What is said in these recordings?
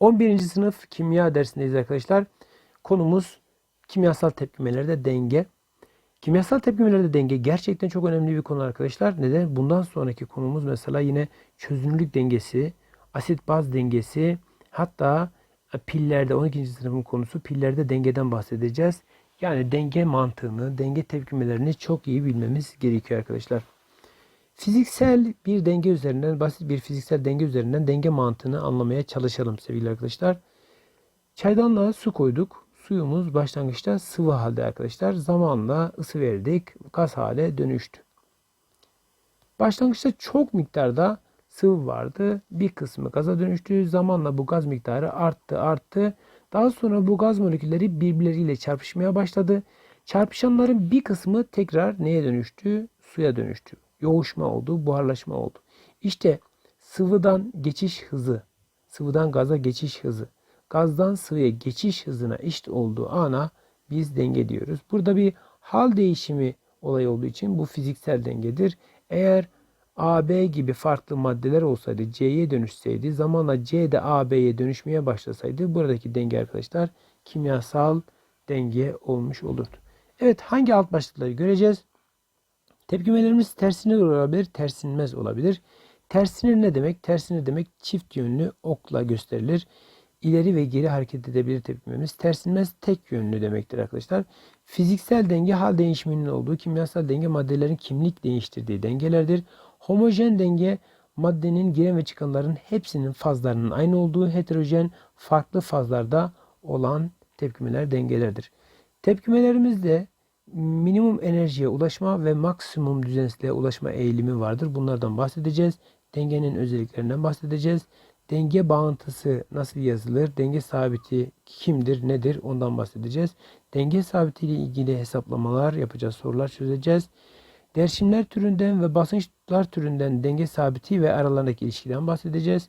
11. sınıf kimya dersindeyiz arkadaşlar. Konumuz kimyasal tepkimelerde denge. Kimyasal tepkimelerde denge gerçekten çok önemli bir konu arkadaşlar. Neden? Bundan sonraki konumuz mesela yine çözünürlük dengesi, asit baz dengesi, hatta pillerde 12. sınıfın konusu pillerde dengeden bahsedeceğiz. Yani denge mantığını, denge tepkimelerini çok iyi bilmemiz gerekiyor arkadaşlar. Fiziksel bir denge üzerinden, basit bir fiziksel denge üzerinden denge mantığını anlamaya çalışalım sevgili arkadaşlar. Çaydanlığa su koyduk. Suyumuz başlangıçta sıvı halde arkadaşlar. Zamanla ısı verdik. Gaz hale dönüştü. Başlangıçta çok miktarda sıvı vardı. Bir kısmı gaza dönüştü. Zamanla bu gaz miktarı arttı arttı. Daha sonra bu gaz molekülleri birbirleriyle çarpışmaya başladı. Çarpışanların bir kısmı tekrar neye dönüştü? Suya dönüştü. Yoğuşma oldu, buharlaşma oldu. İşte sıvıdan geçiş hızı, sıvıdan gaza geçiş hızı, gazdan sıvıya geçiş hızına eşit olduğu ana biz denge diyoruz. Burada bir hal değişimi olayı olduğu için bu fiziksel dengedir. Eğer AB gibi farklı maddeler olsaydı C'ye dönüşseydi zamanla C de AB'ye dönüşmeye başlasaydı buradaki denge arkadaşlar kimyasal denge olmuş olurdu. Evet hangi alt başlıkları göreceğiz? Tepkimelerimiz tersine olabilir, tersinmez olabilir. Tersine ne demek? Tersine demek çift yönlü okla gösterilir. İleri ve geri hareket edebilir tepkimemiz. Tersinmez tek yönlü demektir arkadaşlar. Fiziksel denge hal değişiminin olduğu, kimyasal denge maddelerin kimlik değiştirdiği dengelerdir. Homojen denge maddenin giren ve çıkanların hepsinin fazlarının aynı olduğu heterojen farklı fazlarda olan tepkimeler dengelerdir. Tepkimelerimizde minimum enerjiye ulaşma ve maksimum düzensizliğe ulaşma eğilimi vardır. Bunlardan bahsedeceğiz. Dengenin özelliklerinden bahsedeceğiz. Denge bağıntısı nasıl yazılır? Denge sabiti kimdir, nedir? Ondan bahsedeceğiz. Denge sabiti ile ilgili hesaplamalar yapacağız, sorular çözeceğiz. Derşimler türünden ve basınçlar türünden denge sabiti ve aralarındaki ilişkiden bahsedeceğiz.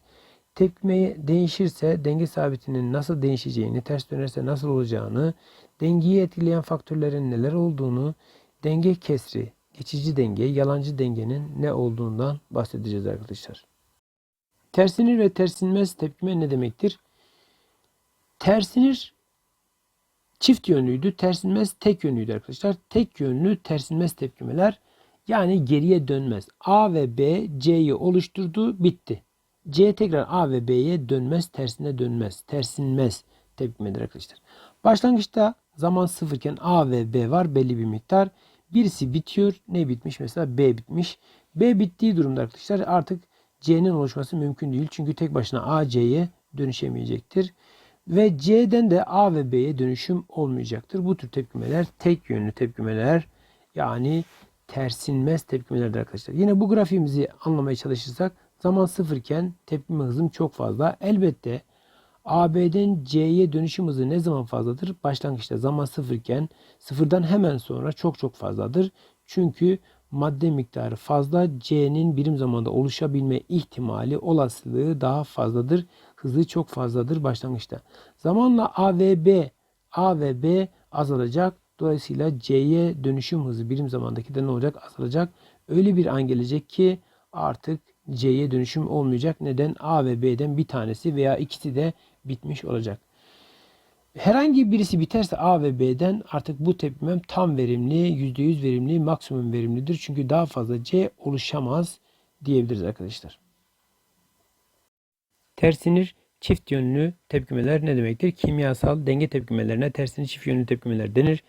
Tepkime değişirse denge sabitinin nasıl değişeceğini, ters dönerse nasıl olacağını, dengeyi etkileyen faktörlerin neler olduğunu, denge kesri, geçici denge, yalancı dengenin ne olduğundan bahsedeceğiz arkadaşlar. Tersinir ve tersinmez tepkime ne demektir? Tersinir çift yönlüydü, tersinmez tek yönlüydü arkadaşlar. Tek yönlü tersinmez tepkimeler yani geriye dönmez. A ve B C'yi oluşturdu, bitti. C tekrar A ve B'ye dönmez, tersine dönmez. Tersinmez tepkimedir arkadaşlar. Başlangıçta zaman sıfırken A ve B var belli bir miktar. Birisi bitiyor. Ne bitmiş? Mesela B bitmiş. B bittiği durumda arkadaşlar artık C'nin oluşması mümkün değil. Çünkü tek başına A C'ye dönüşemeyecektir. Ve C'den de A ve B'ye dönüşüm olmayacaktır. Bu tür tepkimeler tek yönlü tepkimeler yani tersinmez tepkimelerdir arkadaşlar. Yine bu grafiğimizi anlamaya çalışırsak zaman sıfırken tepkime hızım çok fazla. Elbette AB'den C'ye dönüşüm hızı ne zaman fazladır? Başlangıçta zaman sıfırken sıfırdan hemen sonra çok çok fazladır. Çünkü madde miktarı fazla C'nin birim zamanda oluşabilme ihtimali olasılığı daha fazladır. Hızı çok fazladır başlangıçta. Zamanla A ve B A ve B azalacak. Dolayısıyla C'ye dönüşüm hızı birim zamandaki de ne olacak? Azalacak. Öyle bir an gelecek ki artık C'ye dönüşüm olmayacak. Neden? A ve B'den bir tanesi veya ikisi de bitmiş olacak. Herhangi birisi biterse A ve B'den artık bu tepkimem tam verimli, %100 verimli, maksimum verimlidir. Çünkü daha fazla C oluşamaz diyebiliriz arkadaşlar. Tersinir çift yönlü tepkimeler ne demektir? Kimyasal denge tepkimelerine tersinir çift yönlü tepkimeler denir.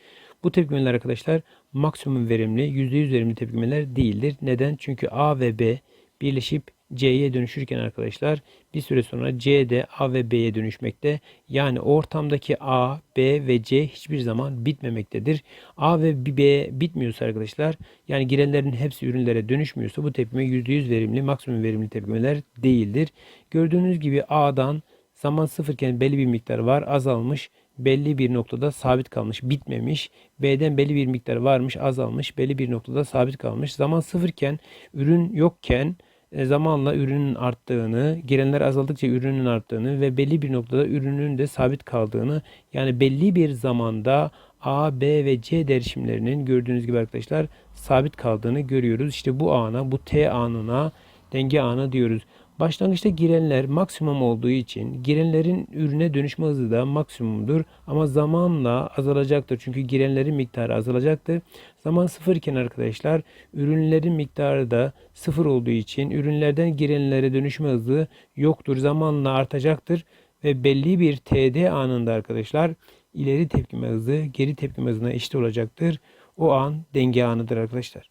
Bu tepkimeler arkadaşlar maksimum verimli, %100 verimli tepkimeler değildir. Neden? Çünkü A ve B birleşip C'ye dönüşürken arkadaşlar bir süre sonra C de A ve B'ye dönüşmekte. Yani ortamdaki A, B ve C hiçbir zaman bitmemektedir. A ve B bitmiyorsa arkadaşlar yani girenlerin hepsi ürünlere dönüşmüyorsa bu tepkime %100 verimli, maksimum verimli tepkimeler değildir. Gördüğünüz gibi A'dan zaman sıfırken belli bir miktar var azalmış belli bir noktada sabit kalmış, bitmemiş. B'den belli bir miktar varmış, azalmış, belli bir noktada sabit kalmış. Zaman sıfırken, ürün yokken zamanla ürünün arttığını, girenler azaldıkça ürünün arttığını ve belli bir noktada ürünün de sabit kaldığını yani belli bir zamanda A, B ve C derişimlerinin gördüğünüz gibi arkadaşlar sabit kaldığını görüyoruz. İşte bu ana, bu T anına denge anı diyoruz. Başlangıçta girenler maksimum olduğu için girenlerin ürüne dönüşme hızı da maksimumdur ama zamanla azalacaktır. Çünkü girenlerin miktarı azalacaktır. Zaman sıfır iken arkadaşlar ürünlerin miktarı da sıfır olduğu için ürünlerden girenlere dönüşme hızı yoktur. Zamanla artacaktır ve belli bir TD anında arkadaşlar ileri tepkime hızı geri tepkime hızına eşit olacaktır. O an denge anıdır arkadaşlar.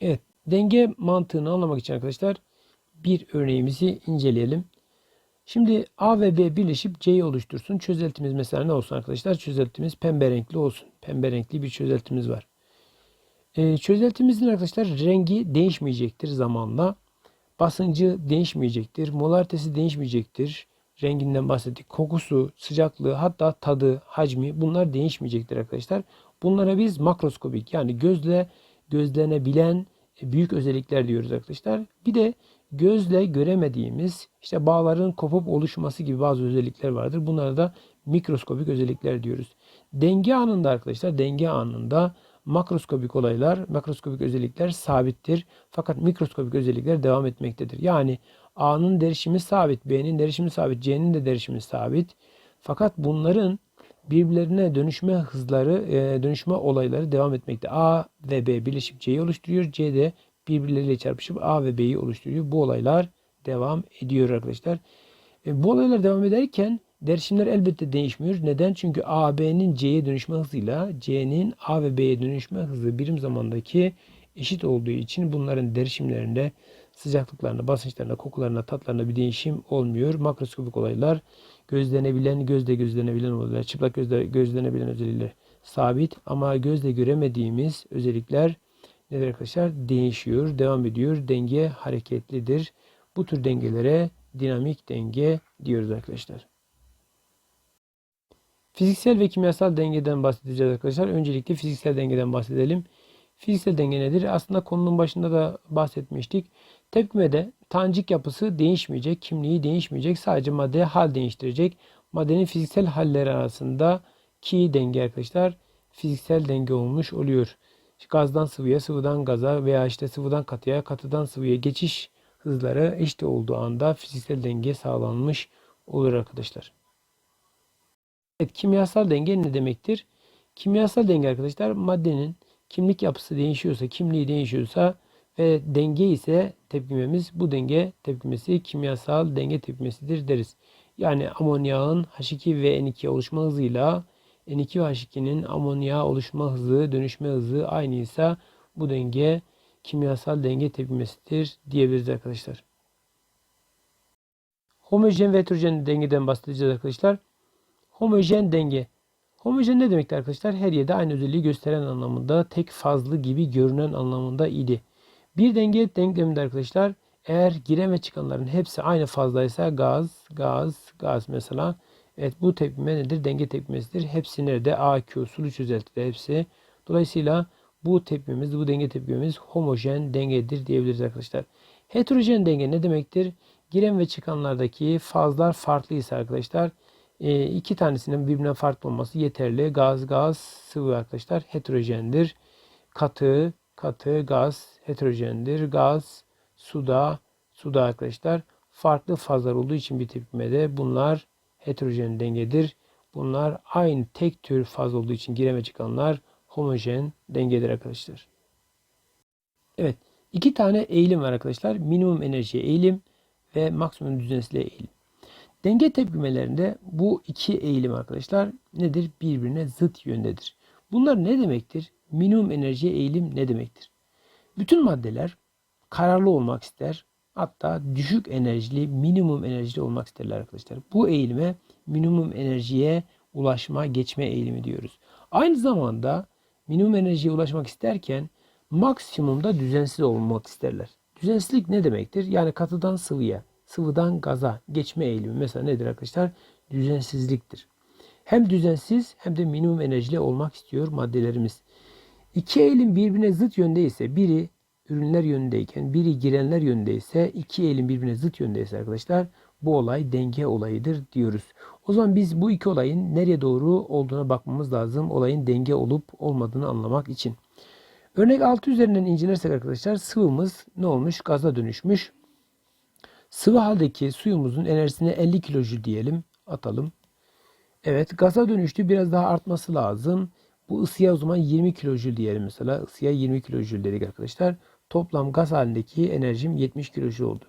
Evet, denge mantığını anlamak için arkadaşlar bir örneğimizi inceleyelim. Şimdi A ve B birleşip C'yi oluştursun. Çözeltimiz mesela ne olsun arkadaşlar? Çözeltimiz pembe renkli olsun. Pembe renkli bir çözeltimiz var. Ee, çözeltimizin arkadaşlar rengi değişmeyecektir zamanla. Basıncı değişmeyecektir. Molaritesi değişmeyecektir. Renginden bahsettik. Kokusu, sıcaklığı, hatta tadı, hacmi bunlar değişmeyecektir arkadaşlar. Bunlara biz makroskopik yani gözle gözlenebilen büyük özellikler diyoruz arkadaşlar. Bir de gözle göremediğimiz işte bağların kopup oluşması gibi bazı özellikler vardır. Bunlara da mikroskopik özellikler diyoruz. Denge anında arkadaşlar denge anında makroskopik olaylar, makroskopik özellikler sabittir. Fakat mikroskopik özellikler devam etmektedir. Yani A'nın derişimi sabit, B'nin derişimi sabit, C'nin de derişimi sabit. Fakat bunların birbirlerine dönüşme hızları, e, dönüşme olayları devam etmekte. A ve B birleşip C'yi oluşturuyor. C de birbirleriyle çarpışıp A ve B'yi oluşturuyor. Bu olaylar devam ediyor arkadaşlar. E, bu olaylar devam ederken derişimler elbette değişmiyor. Neden? Çünkü A, B'nin C'ye dönüşme hızıyla C'nin A ve B'ye dönüşme hızı birim zamandaki eşit olduğu için bunların derişimlerinde sıcaklıklarında, basınçlarında, kokularında, tatlarında bir değişim olmuyor. Makroskopik olaylar gözlenebilen, gözle gözlenebilen olaylar, çıplak gözle gözlenebilen özellikler sabit ama gözle göremediğimiz özellikler nedir arkadaşlar? Değişiyor, devam ediyor. Denge hareketlidir. Bu tür dengelere dinamik denge diyoruz arkadaşlar. Fiziksel ve kimyasal dengeden bahsedeceğiz arkadaşlar. Öncelikle fiziksel dengeden bahsedelim. Fiziksel denge nedir? Aslında konunun başında da bahsetmiştik. Tepkimede tanecik yapısı değişmeyecek, kimliği değişmeyecek. Sadece madde hal değiştirecek. Maddenin fiziksel halleri arasında ki denge arkadaşlar fiziksel denge olmuş oluyor. Gazdan sıvıya, sıvıdan gaza veya işte sıvıdan katıya, katıdan sıvıya geçiş hızları eşit olduğu anda fiziksel denge sağlanmış olur arkadaşlar. Evet, kimyasal denge ne demektir? Kimyasal denge arkadaşlar maddenin kimlik yapısı değişiyorsa, kimliği değişiyorsa ve denge ise tepkimemiz bu denge tepkimesi kimyasal denge tepkimesidir deriz. Yani amonyağın H2 ve N2 oluşma hızıyla N2 ve H2'nin amonyağa oluşma hızı, dönüşme hızı aynıysa bu denge kimyasal denge tepkimesidir diyebiliriz arkadaşlar. Homojen ve heterojen dengeden bahsedeceğiz arkadaşlar. Homojen denge. Homojen ne demekti arkadaşlar? Her yerde aynı özelliği gösteren anlamında, tek fazlı gibi görünen anlamında idi. Bir denge denkleminde arkadaşlar eğer giren ve çıkanların hepsi aynı fazlaysa gaz, gaz, gaz mesela. Evet bu tepkime nedir? Denge tepkimesidir. Hepsi nerede? AQ, sulu çözeltide hepsi. Dolayısıyla bu tepkimemiz, bu denge tepkimemiz homojen dengedir diyebiliriz arkadaşlar. Heterojen denge ne demektir? Giren ve çıkanlardaki fazlar farklıysa arkadaşlar e, iki tanesinin birbirinden farklı olması yeterli. Gaz, gaz, sıvı arkadaşlar heterojendir. Katı, katı, gaz heterojendir. Gaz, suda, suda arkadaşlar farklı fazlar olduğu için bir tepkimede bunlar heterojen dengedir. Bunlar aynı tek tür faz olduğu için gireme çıkanlar homojen dengedir arkadaşlar. Evet. iki tane eğilim var arkadaşlar. Minimum enerji eğilim ve maksimum düzensizliğe eğilim. Denge tepkimelerinde bu iki eğilim arkadaşlar nedir? Birbirine zıt yöndedir. Bunlar ne demektir? Minimum enerji eğilim ne demektir? Bütün maddeler kararlı olmak ister. Hatta düşük enerjili, minimum enerjili olmak isterler arkadaşlar. Bu eğilime minimum enerjiye ulaşma, geçme eğilimi diyoruz. Aynı zamanda minimum enerjiye ulaşmak isterken maksimumda düzensiz olmak isterler. Düzensizlik ne demektir? Yani katıdan sıvıya, sıvıdan gaza geçme eğilimi mesela nedir arkadaşlar? Düzensizliktir. Hem düzensiz hem de minimum enerjili olmak istiyor maddelerimiz. İki eğilim birbirine zıt yönde ise biri ürünler yönündeyken biri girenler yönündeyse iki eğilim birbirine zıt yöndeyse arkadaşlar bu olay denge olayıdır diyoruz. O zaman biz bu iki olayın nereye doğru olduğuna bakmamız lazım. Olayın denge olup olmadığını anlamak için. Örnek 6 üzerinden incelersek arkadaşlar sıvımız ne olmuş? Gaza dönüşmüş. Sıvı haldeki suyumuzun enerjisine 50 kilojül diyelim. Atalım. Evet gaza dönüştü. Biraz daha artması lazım. Bu ısıya o zaman 20 kilojül diyelim mesela. Isıya 20 kilojül dedik arkadaşlar. Toplam gaz halindeki enerjim 70 kilojül oldu.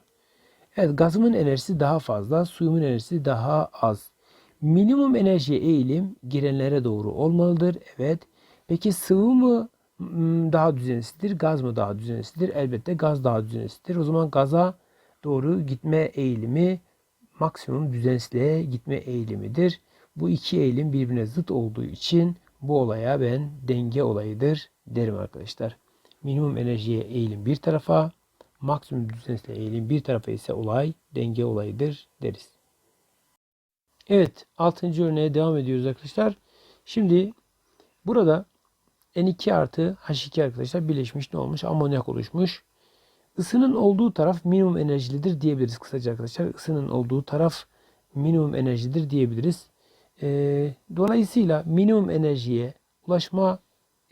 Evet gazımın enerjisi daha fazla. Suyumun enerjisi daha az. Minimum enerjiye eğilim girenlere doğru olmalıdır. Evet. Peki sıvı mı hmm, daha düzensizdir? Gaz mı daha düzensizdir? Elbette gaz daha düzensizdir. O zaman gaza doğru gitme eğilimi maksimum düzensizliğe gitme eğilimidir. Bu iki eğilim birbirine zıt olduğu için bu olaya ben denge olayıdır derim arkadaşlar. Minimum enerjiye eğilim bir tarafa, maksimum düzensizliğe eğilim bir tarafa ise olay denge olayıdır deriz. Evet 6. örneğe devam ediyoruz arkadaşlar. Şimdi burada N2 artı H2 arkadaşlar birleşmiş ne olmuş? Amonyak oluşmuş. Isının olduğu taraf minimum enerjilidir diyebiliriz kısaca arkadaşlar. Isının olduğu taraf minimum enerjidir diyebiliriz. Ee, dolayısıyla minimum enerjiye ulaşma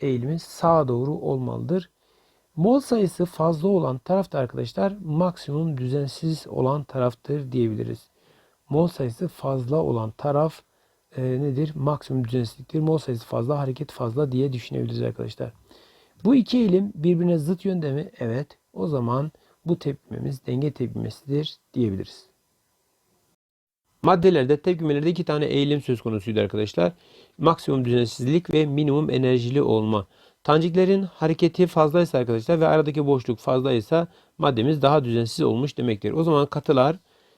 eğilimi sağa doğru olmalıdır. Mol sayısı fazla olan tarafta arkadaşlar maksimum düzensiz olan taraftır diyebiliriz. Mol sayısı fazla olan taraf e, nedir? Maksimum düzensizliktir. Mol sayısı fazla, hareket fazla diye düşünebiliriz arkadaşlar. Bu iki eğilim birbirine zıt yönde mi? Evet. O zaman bu tepkimemiz denge tepkimesidir diyebiliriz. Maddelerde tepkimelerde iki tane eğilim söz konusuydu arkadaşlar. Maksimum düzensizlik ve minimum enerjili olma. Tanciklerin hareketi fazlaysa arkadaşlar ve aradaki boşluk fazlaysa maddemiz daha düzensiz olmuş demektir. O zaman katılar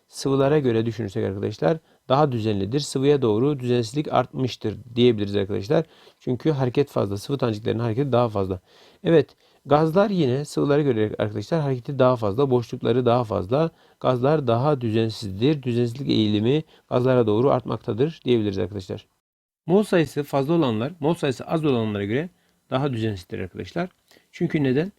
sıvılara göre düşünürsek arkadaşlar daha düzenlidir. Sıvıya doğru düzensizlik artmıştır diyebiliriz arkadaşlar. Çünkü hareket fazla. Sıvı tanciklerin hareketi daha fazla. Evet gazlar yine sıvılara göre arkadaşlar hareketi daha fazla. Boşlukları daha fazla. Gazlar daha düzensizdir. Düzensizlik eğilimi gazlara doğru artmaktadır diyebiliriz arkadaşlar. Mol sayısı fazla olanlar mol sayısı az olanlara göre daha düzensizdir arkadaşlar. Çünkü neden?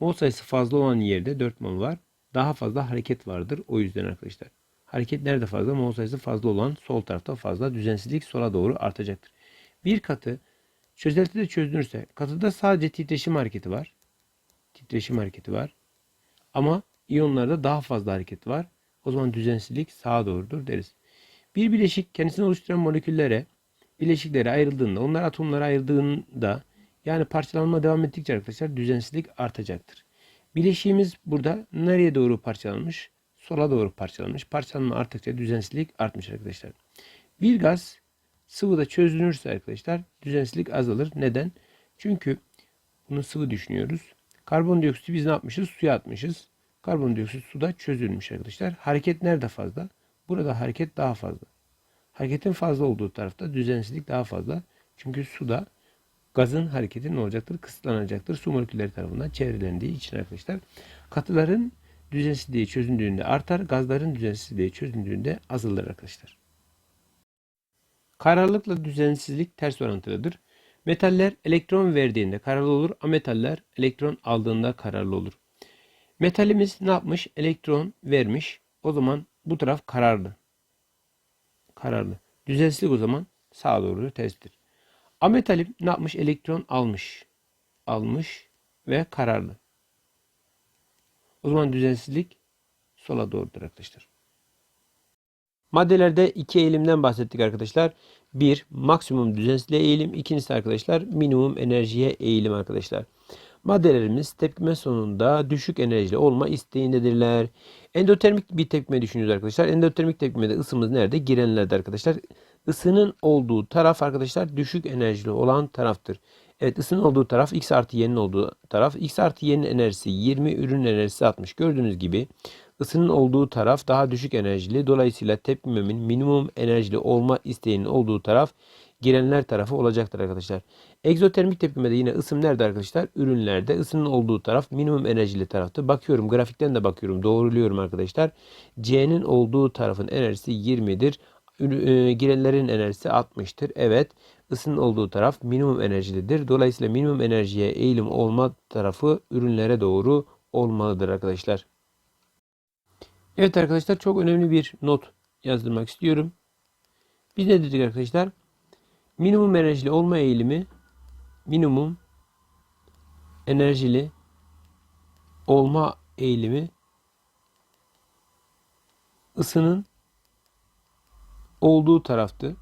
Mol sayısı fazla olan yerde 4 mol var. Daha fazla hareket vardır. O yüzden arkadaşlar. Hareket nerede fazla? Mol sayısı fazla olan sol tarafta fazla. Düzensizlik sola doğru artacaktır. Bir katı çözeltide çözünürse katıda sadece titreşim hareketi var. Titreşim hareketi var. Ama iyonlarda daha fazla hareket var. O zaman düzensizlik sağa doğrudur deriz. Bir bileşik kendisini oluşturan moleküllere bileşiklere ayrıldığında, onlar atomlara ayrıldığında yani parçalanma devam ettikçe arkadaşlar düzensizlik artacaktır. Bileşiğimiz burada nereye doğru parçalanmış? Sola doğru parçalanmış. Parçalanma arttıkça düzensizlik artmış arkadaşlar. Bir gaz sıvıda çözünürse arkadaşlar düzensizlik azalır. Neden? Çünkü bunu sıvı düşünüyoruz. Karbondioksit biz ne yapmışız? Suya atmışız. Karbondioksit suda çözülmüş arkadaşlar. Hareket nerede fazla? Burada hareket daha fazla. Hareketin fazla olduğu tarafta düzensizlik daha fazla. Çünkü suda gazın hareketi ne olacaktır? Kısıtlanacaktır. Su molekülleri tarafından çevrelendiği için arkadaşlar. Katıların düzensizliği çözündüğünde artar. Gazların düzensizliği çözündüğünde azalır arkadaşlar. Kararlılıkla düzensizlik ters orantılıdır. Metaller elektron verdiğinde kararlı olur. Ametaller elektron aldığında kararlı olur. Metalimiz ne yapmış? Elektron vermiş. O zaman bu taraf kararlı. Kararlı. Düzensizlik o zaman sağa doğru terstir. Ametalim ne yapmış? Elektron almış. Almış ve kararlı. O zaman düzensizlik sola doğrudur arkadaşlar. Maddelerde iki eğilimden bahsettik arkadaşlar. Bir, maksimum düzensizliğe eğilim. İkincisi arkadaşlar minimum enerjiye eğilim arkadaşlar. Maddelerimiz tepkime sonunda düşük enerjili olma isteğindedirler. Endotermik bir tepkime düşünüyoruz arkadaşlar. Endotermik tepkimede ısımız nerede? Girenlerde arkadaşlar. Isının olduğu taraf arkadaşlar düşük enerjili olan taraftır. Evet ısının olduğu taraf X artı Y'nin olduğu taraf. X artı Y'nin enerjisi 20, ürün enerjisi 60. Gördüğünüz gibi ısının olduğu taraf daha düşük enerjili. Dolayısıyla tepkimemin minimum enerjili olma isteğinin olduğu taraf girenler tarafı olacaktır arkadaşlar. Egzotermik tepkimede yine ısım nerede arkadaşlar? Ürünlerde ısının olduğu taraf minimum enerjili taraftı. Bakıyorum grafikten de bakıyorum. Doğruluyorum arkadaşlar. C'nin olduğu tarafın enerjisi 20'dir. E, girenlerin enerjisi 60'tır. Evet ısının olduğu taraf minimum enerjilidir. Dolayısıyla minimum enerjiye eğilim olma tarafı ürünlere doğru olmalıdır arkadaşlar. Evet arkadaşlar çok önemli bir not yazdırmak istiyorum. Biz ne dedik arkadaşlar? Minimum enerjili olma eğilimi minimum enerjili olma eğilimi ısının olduğu taraftı.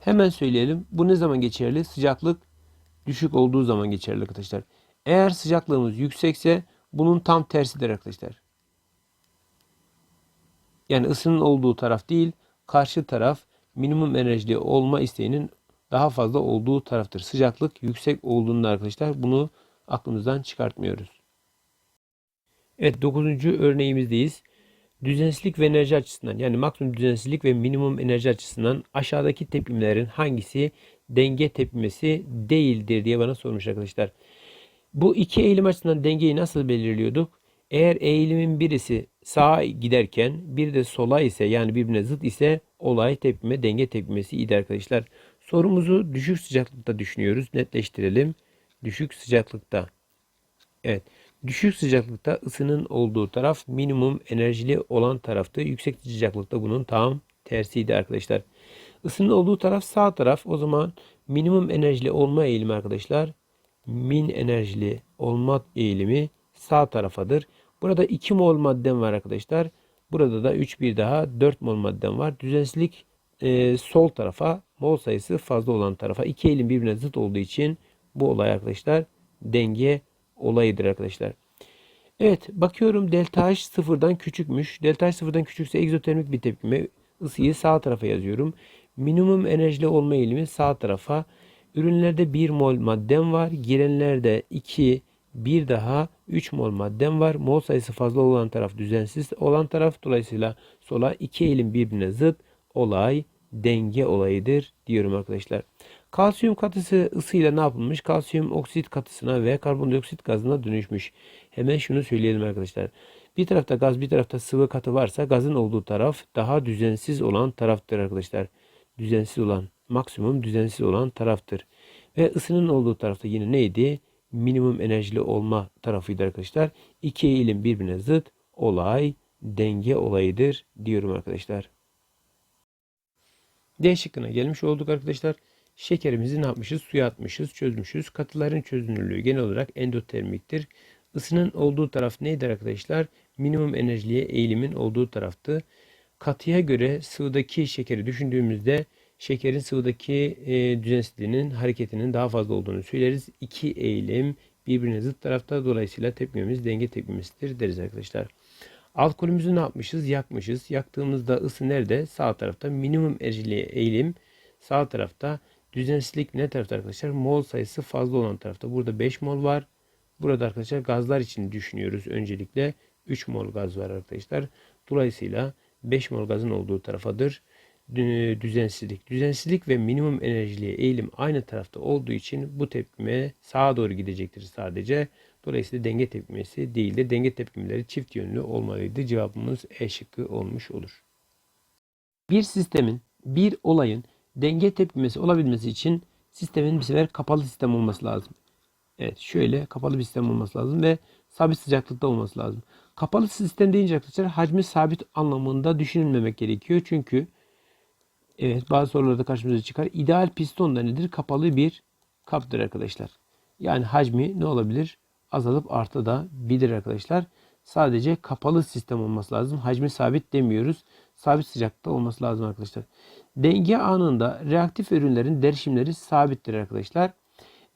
Hemen söyleyelim. Bu ne zaman geçerli? Sıcaklık düşük olduğu zaman geçerli arkadaşlar. Eğer sıcaklığımız yüksekse bunun tam tersidir arkadaşlar. Yani ısının olduğu taraf değil, karşı taraf minimum enerjili olma isteğinin daha fazla olduğu taraftır. Sıcaklık yüksek olduğunda arkadaşlar bunu aklımızdan çıkartmıyoruz. Evet 9. örneğimizdeyiz. Düzensizlik ve enerji açısından yani maksimum düzensizlik ve minimum enerji açısından aşağıdaki tepkimelerin hangisi denge tepkimesi değildir diye bana sormuş arkadaşlar. Bu iki eğilim açısından dengeyi nasıl belirliyorduk? Eğer eğilimin birisi sağa giderken bir de sola ise yani birbirine zıt ise olay tepkime denge tepkimesi idi arkadaşlar. Sorumuzu düşük sıcaklıkta düşünüyoruz. Netleştirelim. Düşük sıcaklıkta. Evet. Düşük sıcaklıkta ısının olduğu taraf minimum enerjili olan taraftı. Yüksek sıcaklıkta bunun tam tersiydi arkadaşlar. Isının olduğu taraf sağ taraf. O zaman minimum enerjili olma eğilimi arkadaşlar. Min enerjili olma eğilimi sağ tarafadır. Burada 2 mol maddem var arkadaşlar. Burada da 3 bir daha 4 mol maddem var. Düzensizlik e, sol tarafa mol sayısı fazla olan tarafa. iki eğilim birbirine zıt olduğu için bu olay arkadaşlar denge olayıdır arkadaşlar. Evet bakıyorum delta H sıfırdan küçükmüş. Delta H sıfırdan küçükse egzotermik bir tepkime ısıyı sağ tarafa yazıyorum. Minimum enerjili olma eğilimi sağ tarafa. Ürünlerde 1 mol maddem var. Girenlerde 2, bir daha 3 mol maddem var. Mol sayısı fazla olan taraf düzensiz olan taraf. Dolayısıyla sola iki eğilim birbirine zıt olay denge olayıdır diyorum arkadaşlar. Kalsiyum katısı ısıyla ne yapılmış? Kalsiyum oksit katısına ve karbondioksit gazına dönüşmüş. Hemen şunu söyleyelim arkadaşlar. Bir tarafta gaz bir tarafta sıvı katı varsa gazın olduğu taraf daha düzensiz olan taraftır arkadaşlar. Düzensiz olan maksimum düzensiz olan taraftır. Ve ısının olduğu tarafta yine neydi? Minimum enerjili olma tarafıydı arkadaşlar. İki eğilim birbirine zıt olay denge olayıdır diyorum arkadaşlar. D şıkkına gelmiş olduk arkadaşlar. Şekerimizi ne yapmışız? Suya atmışız, çözmüşüz. Katıların çözünürlüğü genel olarak endotermiktir. Isının olduğu taraf neydi arkadaşlar? Minimum enerjiliğe eğilimin olduğu taraftı. Katıya göre sıvıdaki şekeri düşündüğümüzde şekerin sıvıdaki e, düzensizliğinin hareketinin daha fazla olduğunu söyleriz. İki eğilim birbirine zıt tarafta dolayısıyla tepkimemiz denge tepkimesidir deriz arkadaşlar. Alkolümüzü ne yapmışız? Yakmışız. Yaktığımızda ısı nerede? Sağ tarafta. Minimum enerjili eğilim sağ tarafta. Düzensizlik ne tarafta arkadaşlar? Mol sayısı fazla olan tarafta. Burada 5 mol var. Burada arkadaşlar gazlar için düşünüyoruz. Öncelikle 3 mol gaz var arkadaşlar. Dolayısıyla 5 mol gazın olduğu tarafadır düzensizlik. Düzensizlik ve minimum enerjili eğilim aynı tarafta olduğu için bu tepkime sağa doğru gidecektir sadece. Dolayısıyla denge tepkimesi değil de denge tepkimeleri çift yönlü olmalıydı. Cevabımız E şıkkı olmuş olur. Bir sistemin, bir olayın denge tepkimesi olabilmesi için sistemin bir sefer kapalı sistem olması lazım. Evet şöyle kapalı bir sistem olması lazım ve sabit sıcaklıkta olması lazım. Kapalı sistem deyince arkadaşlar hacmi sabit anlamında düşünülmemek gerekiyor. Çünkü evet bazı sorularda karşımıza çıkar. İdeal piston da nedir? Kapalı bir kaptır arkadaşlar. Yani hacmi ne olabilir? azalıp artabilir arkadaşlar. Sadece kapalı sistem olması lazım. Hacmi sabit demiyoruz. Sabit sıcaklıkta olması lazım arkadaşlar. Denge anında reaktif ürünlerin derişimleri sabittir arkadaşlar.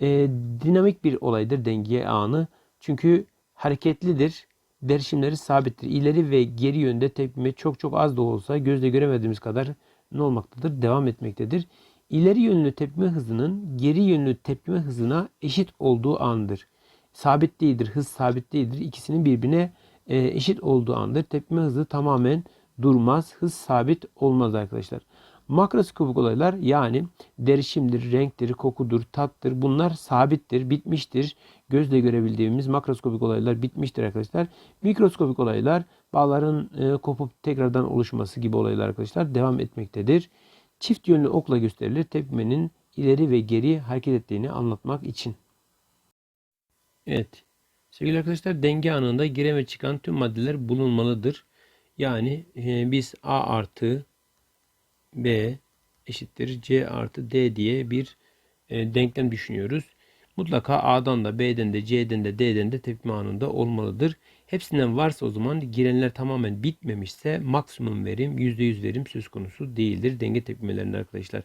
E, dinamik bir olaydır denge anı. Çünkü hareketlidir. Derişimleri sabittir. İleri ve geri yönde tepkime çok çok az da olsa gözle göremediğimiz kadar ne olmaktadır? Devam etmektedir. İleri yönlü tepkime hızının geri yönlü tepkime hızına eşit olduğu andır sabit değildir. Hız sabit değildir. İkisinin birbirine e, eşit olduğu andır. Tepkime hızı tamamen durmaz. Hız sabit olmaz arkadaşlar. Makroskopik olaylar yani derişimdir, renktir, kokudur, tattır bunlar sabittir, bitmiştir. Gözle görebildiğimiz makroskopik olaylar bitmiştir arkadaşlar. Mikroskopik olaylar bağların e, kopup tekrardan oluşması gibi olaylar arkadaşlar devam etmektedir. Çift yönlü okla gösterilir tepkimenin ileri ve geri hareket ettiğini anlatmak için. Evet. Sevgili arkadaşlar denge anında giren ve çıkan tüm maddeler bulunmalıdır. Yani e, biz A artı B eşittir C artı D diye bir e, denklem düşünüyoruz. mutlaka A'dan da B'den de C'den de D'den de tepkime anında olmalıdır. Hepsinden varsa o zaman girenler tamamen bitmemişse maksimum verim %100 verim söz konusu değildir denge tepkimelerinde arkadaşlar.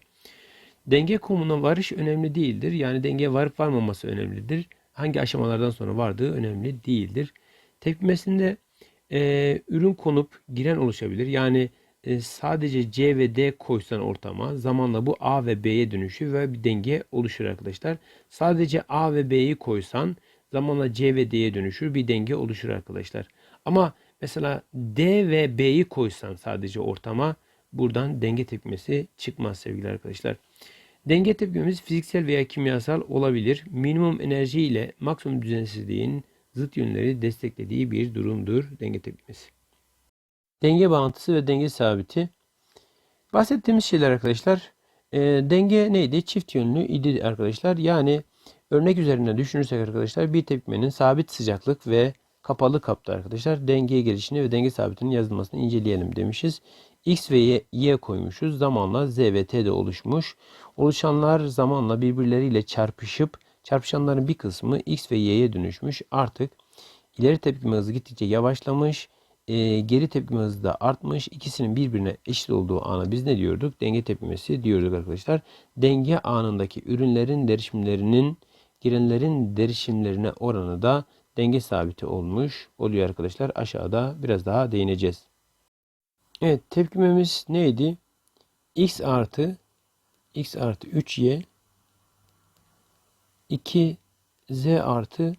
Denge konumuna varış önemli değildir. Yani dengeye varıp varmaması önemlidir. Hangi aşamalardan sonra vardığı önemli değildir. Tepkimesinde e, ürün konup giren oluşabilir. Yani e, sadece C ve D koysan ortama zamanla bu A ve B'ye dönüşür ve bir denge oluşur arkadaşlar. Sadece A ve B'yi koysan zamanla C ve D'ye dönüşür bir denge oluşur arkadaşlar. Ama mesela D ve B'yi koysan sadece ortama buradan denge tepkimesi çıkmaz sevgili arkadaşlar. Denge tepkimemiz fiziksel veya kimyasal olabilir. Minimum enerji ile maksimum düzensizliğin zıt yönleri desteklediği bir durumdur denge tepkimesi. Denge bağıntısı ve denge sabiti. Bahsettiğimiz şeyler arkadaşlar. E, denge neydi? Çift yönlü idi arkadaşlar. Yani örnek üzerinde düşünürsek arkadaşlar bir tepkimenin sabit sıcaklık ve kapalı kapta arkadaşlar denge gelişini ve denge sabitinin yazılmasını inceleyelim demişiz. X ve Y, y koymuşuz. Zamanla Z ve T de oluşmuş. Oluşanlar zamanla birbirleriyle çarpışıp çarpışanların bir kısmı X ve Y'ye dönüşmüş. Artık ileri tepkime hızı gittikçe yavaşlamış. E, geri tepkime hızı da artmış. İkisinin birbirine eşit olduğu ana biz ne diyorduk? Denge tepkimesi diyorduk arkadaşlar. Denge anındaki ürünlerin derişimlerinin girenlerin derişimlerine oranı da denge sabiti olmuş oluyor arkadaşlar. Aşağıda biraz daha değineceğiz. Evet tepkimemiz neydi? x artı x artı 3y 2 z artı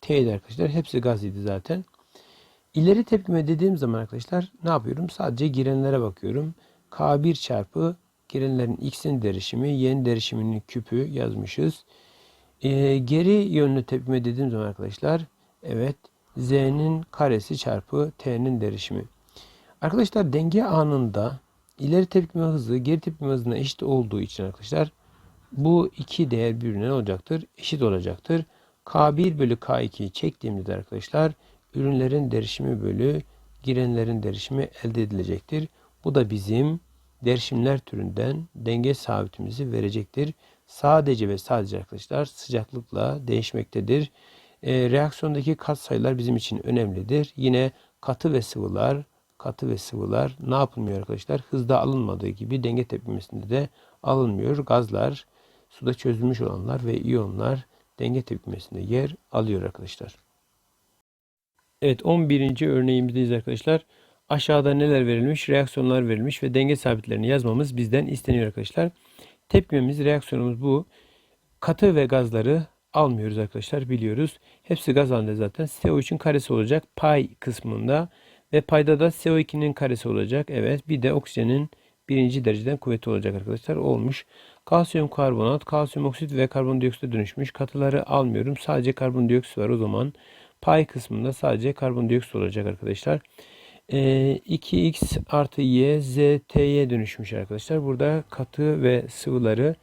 t'ydi arkadaşlar. Hepsi gaz idi zaten. İleri tepkime dediğim zaman arkadaşlar ne yapıyorum? Sadece girenlere bakıyorum. K1 çarpı girenlerin x'in derişimi, y'nin derişiminin küpü yazmışız. Ee, geri yönlü tepkime dediğim zaman arkadaşlar evet z'nin karesi çarpı t'nin derişimi. Arkadaşlar denge anında ileri tepkime hızı geri tepkime hızına eşit olduğu için arkadaşlar bu iki değer birbirine olacaktır? Eşit olacaktır. K1 bölü K2'yi çektiğimizde arkadaşlar ürünlerin derişimi bölü girenlerin derişimi elde edilecektir. Bu da bizim derişimler türünden denge sabitimizi verecektir. Sadece ve sadece arkadaşlar sıcaklıkla değişmektedir. E, reaksiyondaki katsayılar bizim için önemlidir. Yine katı ve sıvılar katı ve sıvılar ne yapılmıyor arkadaşlar? Hızda alınmadığı gibi denge tepkimesinde de alınmıyor. Gazlar, suda çözülmüş olanlar ve iyonlar denge tepkimesinde yer alıyor arkadaşlar. Evet 11. örneğimizdeyiz arkadaşlar. Aşağıda neler verilmiş? Reaksiyonlar verilmiş ve denge sabitlerini yazmamız bizden isteniyor arkadaşlar. Tepkimemiz, reaksiyonumuz bu. Katı ve gazları almıyoruz arkadaşlar biliyoruz. Hepsi gaz halinde zaten. CO3'ün karesi olacak pay kısmında. Ve payda da CO2'nin karesi olacak. Evet. Bir de oksijenin birinci dereceden kuvveti olacak arkadaşlar. Olmuş. Kalsiyum karbonat, kalsiyum oksit ve karbondioksite dönüşmüş. Katıları almıyorum. Sadece karbondioksit var o zaman. Pay kısmında sadece karbondioksit olacak arkadaşlar. Ee, 2x artı y z t'ye dönüşmüş arkadaşlar. Burada katı ve sıvıları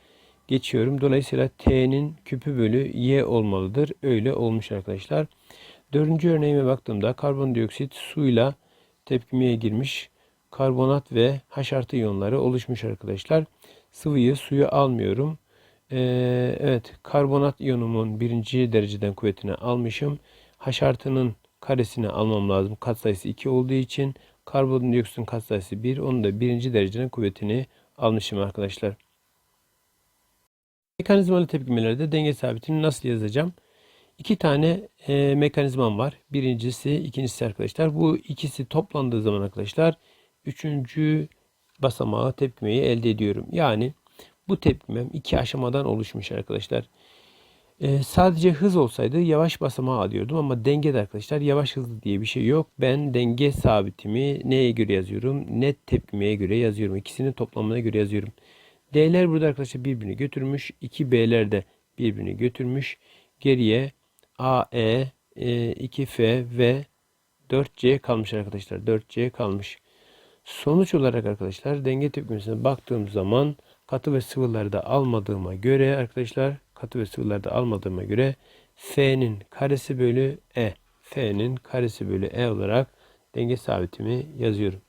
geçiyorum. Dolayısıyla t'nin küpü bölü y olmalıdır. Öyle olmuş arkadaşlar. Dördüncü örneğime baktığımda karbondioksit suyla tepkimeye girmiş. Karbonat ve H artı iyonları oluşmuş arkadaşlar. Sıvıyı suyu almıyorum. Ee, evet karbonat iyonumun birinci dereceden kuvvetini almışım. H artının karesini almam lazım. Katsayısı 2 olduğu için karbondioksitin katsayısı 1. Onun da birinci dereceden kuvvetini almışım arkadaşlar. Mekanizmalı tepkimelerde denge sabitini nasıl yazacağım? İki tane e, mekanizmam var. Birincisi, ikincisi arkadaşlar. Bu ikisi toplandığı zaman arkadaşlar üçüncü basamağı tepkimeyi elde ediyorum. Yani bu tepkimem iki aşamadan oluşmuş arkadaşlar. E, sadece hız olsaydı yavaş basamağı alıyordum ama dengede arkadaşlar yavaş hızlı diye bir şey yok. Ben denge sabitimi neye göre yazıyorum? Net tepkimeye göre yazıyorum. İkisinin toplamına göre yazıyorum. D'ler burada arkadaşlar birbirini götürmüş. 2B'ler de birbirini götürmüş. Geriye AE, e, 2F ve 4C kalmış arkadaşlar. 4C kalmış. Sonuç olarak arkadaşlar denge tepkimesine baktığım zaman katı ve sıvıları da almadığıma göre arkadaşlar katı ve sıvıları da almadığıma göre F'nin karesi bölü E. F'nin karesi bölü E olarak denge sabitimi yazıyorum.